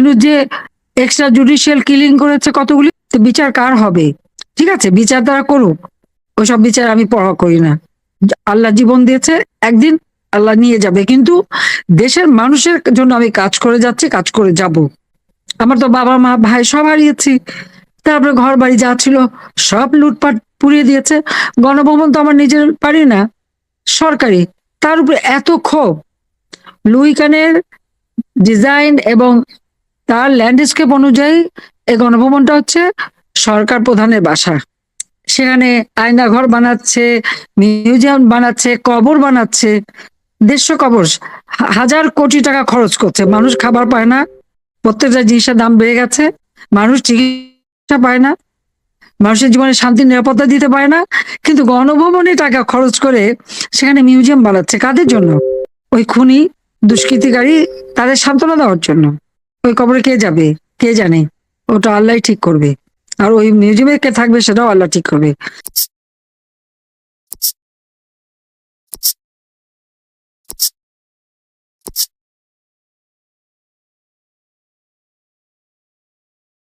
কিন্তু যে extra judicial killing করেছে কতগুলি বিচার কার হবে? ঠিক আছে, বিচার তারা করুক। ওইসব বিচার আমি পড়া করি না। আল্লাহ জীবন দিয়েছে, একদিন আল্লাহ নিয়ে যাবে। কিন্তু দেশের মানুষের জন্য আমি কাজ করে যাচ্ছি, কাজ করে যাব। আমার তো বাবা, মা, ভাই সব হারিয়েছি তারপরে ঘর বাড়ি যা ছিল সব লুটপাট পুড়িয়ে দিয়েছে। গণভবন তো আমার নিজের পারি না, সরকারি। তার উপরে এত ক্ষোভ। লুইকানের ডিজাইন এবং তার ল্যান্ডস্কেপ অনুযায়ী এই গণভবনটা হচ্ছে সরকার প্রধানের বাসা। সেখানে আয়নাঘর বানাচ্ছে মিউজিয়াম বানাচ্ছে, কবর বানাচ্ছে, দেড়শো কবর হাজার কোটি টাকা খরচ করছে। মানুষ খাবার পায় না, প্রত্যেকটা জিনিসের দাম বেড়ে গেছে, মানুষ চিকিৎসা পায় না, মানুষের জীবনে শান্তি, নিরাপত্তা দিতে পারে না, কিন্তু গণভবনে টাকা খরচ করে সেখানে মিউজিয়াম বানাচ্ছে। কাদের জন্য? ওই খুনি, দুষ্কৃতিকারী, তাদের সান্ত্বনা দেওয়ার জন্য। ওই কবরে কে যাবে? কে জানে? ওটা আল্লাহ ঠিক করবে। আর ওই মিউজিয়ামে কে থাকবে সেটাও আল্লাহ ঠিক করবে।